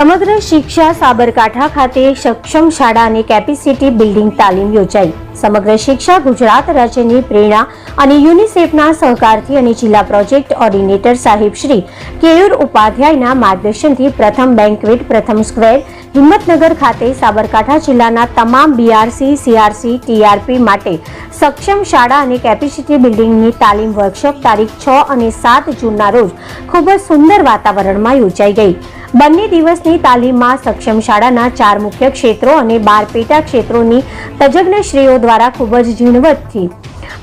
સમગ્ર શિક્ષા સાબરકાંઠા ખાતે સક્ષમ શાળા અને કેપેસિટી બિલ્ડિંગ તાલીમ યોજાઈ. સમગ્ર શિક્ષા ગુજરાત રાજ્યની પ્રેરણા અને યુનિસેફના સહકારથી અને જિલ્લા પ્રોજેક્ટ ઓર્ડિનેટર સાહેબ શ્રી કેયુર ઉપાધ્યાયના માર્ગદર્શનથી પ્રથમ બેન્કવેટ પ્રથમ સ્ક્વેર, હિંમતનગર ખાતે સાબરકાંઠા જિલ્લાના તમામ બીઆરસી સીઆરસી ટીઆરપી માટે સક્ષમ શાળા અને કેપેસિટી બિલ્ડિંગની તાલીમ વર્કશોપ તારીખ છ અને સાત જૂનના રોજ ખૂબ જ સુંદર વાતાવરણમાં યોજાઈ ગઈ. બંને દિવસની તાલીમમાં સક્ષમ શાળાના ચાર મુખ્ય ક્ષેત્રો અને બાર પેટા ક્ષેત્રોની તજજ્ઞશ્રીઓ દ્વારા ખૂબ જ ઝીણવટથી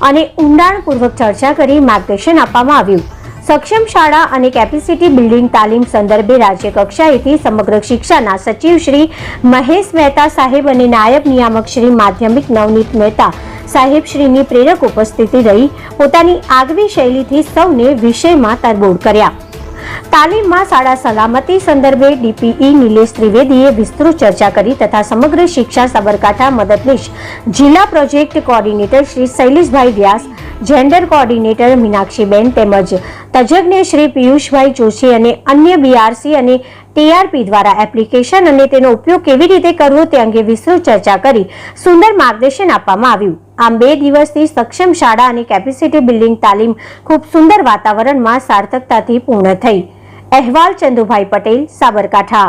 અને ઊંડાણપૂર્વક ચર્ચા કરી માર્ગદર્શન આપવામાં આવ્યું. સક્ષમ શાળા અને કેપેસિટી બિલ્ડિંગ તાલીમ સંદર્ભે રાજ્ય કક્ષાએથી સમગ્ર શિક્ષાના સચિવ શ્રી મહેશ મહેતા સાહેબ અને નાયબ નિયામક શ્રી માધ્યમિક નવનીત મહેતા સાહેબ શ્રીની પ્રેરક ઉપસ્થિતિ રહી. પોતાની આગવી શૈલીથી સૌને વિષયમાં તરબોળ કર્યા. તાલીમમાં શાળા સલામતી સંદર્ભે ડીપીઈ નિલેશ ત્રિવેદીએ વિસ્તૃત ચર્ચા કરી તથા સમગ્ર શિક્ષા સાબરકાંઠા મદદનીશ જિલ્લા project coordinator Shri Shaileshbhai Vyas, gender coordinator Meenakshiben તેમજ તજજ્ઞ શ્રી પિયુષભાઈ જોશી અને અન્ય બીઆરસી અને ટીઆરપી દ્વારા એપ્લિકેશન અને તેનો ઉપયોગ કેવી રીતે કરવો તે અંગે વિસ્તૃત ચર્ચા કરી સુંદર માર્ગદર્શન આપવામાં આવ્યું. આમ બે દિવસથી સક્ષમ શાળા અને કેપેસિટી બિલ્ડિંગ તાલીમ ખૂબ સુંદર વાતાવરણમાં સાર્થકતાથી પૂર્ણ થઈ. અહેવાલ ચંદુભાઈ પટેલ સાબરકાંઠા.